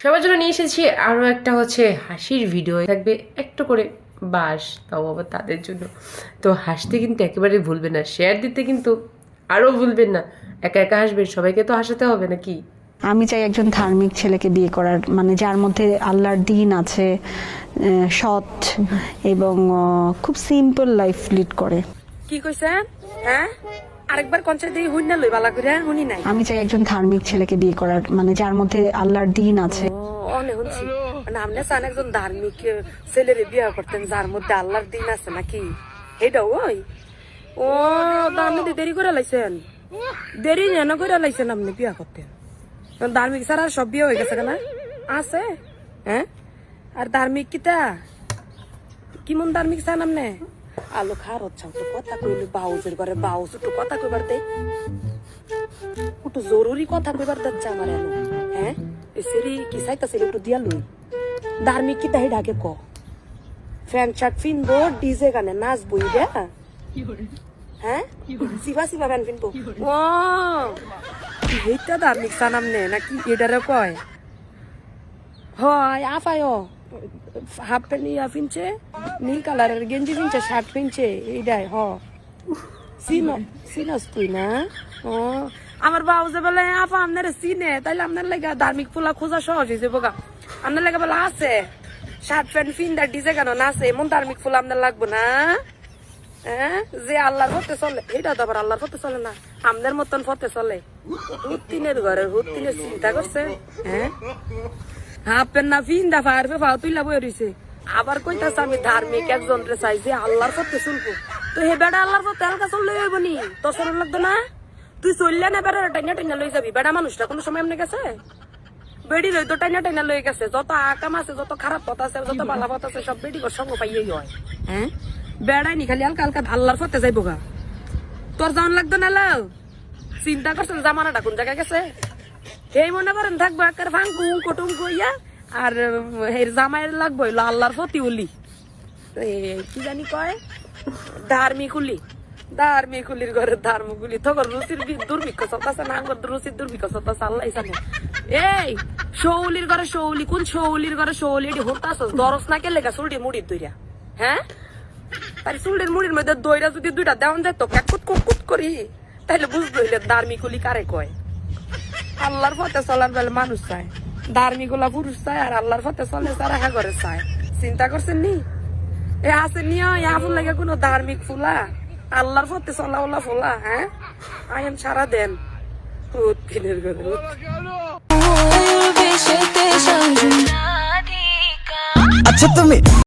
সবার জন্য নিয়ে এসেছি আরও একটা হচ্ছে হাসির ভিডিও থাকবে একটু করে বাস তাও আবার তাদের জন্য। তো হাসতে কিন্তু একেবারে ভুলবেন না শেয়ার দিতে কিন্তু আরও ভুলবেন না। একা একা হাসবেন সবাইকে তো হাসাতে হবে নাকি? আমি চাই একজন ধার্মিক ছেলেকে বিয়ে করার মানে যার মধ্যে আল্লাহর দিন আছে সৎ এবং খুব সিম্পল লাইফ লিড করে। কি কইছেন? হ্যাঁ? আরেকবার কনসার্ট দিয়ে হুই না লই বালা করে শুনি নাই। আমি চাই একজন ধার্মিক ছেলেকে বিয়ে করার মানে যার মধ্যে আল্লাহর দিন আছে। অনে শুনছি। মানে আপনি চান একজন ধার্মিক ছেলেরে বিয়া করতেন যার মধ্যে আল্লাহর দিন আছে নাকি? এটা ওই? ও তা আপনি দেরি করে লাইছেন। দেরি যেন করে লাইছেন আপনি বিয়া করতেন। ধার্মিক ছাড়া সব বিয়ে হয়ে গেছে না আছে। হ্যাঁ? আর ধার্মিক কিতা? কিমন ধার্মিক চান আপনি আলো খার হচ্ছে তো কথা কইলি বাউজের ঘরে বাউজ একটু কথা কইবার দে। একটু জরুরি কথা কইবার যাচ্ছে আমার এলো হ্যাঁ? এ সেরি কি চাইতাছিল একটু দিয়া লই। ধার্মিক কি তাই ডাকে ক ফ্যান শার্ট ফিনবো ডিজে গানে নাচবো ইডা হ্যাঁ? সিবা সিবা গান ফিনবো। ও! এইটা ধার্মিক সানাম নে নাকি এটারে কয়? হয় আফায় হাফ প্যান্ট ইয়া ফিনছে নীল কালারের গেঞ্জি ফিনছে শার্ট ফিনছে এইটাই, হ। চিন চিনস তুই না? ও, আমার বাবু যে বলে, আপা, আপনার চিনে, তাইলে আপনার লাগে ধার্মিক ফুলা খোঁজা সহজ হয়েছে বোকা। আপনার লাগে বলে আছে। শার্ট প্যান্ট ফিন্ডার ডিজে কেন? না আছে, এমন ধার্মিক ফুল আপনার লাগবো না। হ্যাঁ? যে আল্লাহর পথে চলে, এটা তো আবার আল্লাহর পথে চলে না। আমাদের মতন পথে চলে। হুত্তিনের ঘরে হুত্তিনের চিন্তা করছে হ্যাঁ? হাফ প্যান্ট না ফিন্দা ফায়ার পে ফাও তুইলা বই রইছে। আবার কইতাছে আমি ধার্মিক একজন রে চাই যে আল্লাহর পথে চলবো। তো হে বেটা আল্লাহর পথে হালকা চললে হইব নি? তোর সরল লাগতো না? তুই চললে না বেড়া, টাইনা টাইনা লই যাবি। বেড়া, মানুষটা কোনো সময় এমনি গেছে? বেড়ি রই তো টাইনা টাইনা লই গেছে। যত আকাম আছে, যত খারাপ পথ আছে, যত ভালো পথ আছে, সব বেড়ি সঙ্গ পাইয়েই হয়। হ্যাঁ? বেড়াই নি খালি হালকা হালকা আল্লাহর পথে যাইব গা। তোর যাওয়ান লাগতো না লাও চিন্তা করছেন জামানাটা কোন জায়গায় গেছে? এই মনে করেন থাকব একের ফাঙ্কু কটুম কইয়া আর এর জামাইয়ের লাগবো হইল আল্লাহর ফতি উলি কি জানি কয়? ধার্মিক উলি ধার্মিক উলির ঘরে ধার্মিক উলি তখন রুচির দুর্ভিক্ষ সতাছে না আঙ্গর রুচির দুর্ভিক্ষ সতাছে আল্লাহ জানে। এই, শৌলির ঘরে শৌলি, কোন শৌলির ঘরে শৌলি, এটি হতাছ দরস না কে লেখা চুলটি মুড়ির দইরা? হ্যাঁ? আর চুলের মুড়ির মধ্যে দইরা যদি দুইটা দেওয়ান যায় তো কুট কুট করি? তাহলে বুঝতে হইলে ধার্মিক উলি কারে কয়? আল্লাহর পথে চলার বেলা মানুষ চায়। ধার্মিকগুলা পুরুষ চায় আর আল্লাহর পথে চলে তারা হ্যাঁ করে চায়। চিন্তা করছেন নি? এ আছে নিয়ে লাগে কোনো ধার্মিক ফুলা? আল্লাহর পথে চলা ওলা ফুলা হ্যাঁ? আইন সারা দেন। করে আচ্ছা তুমি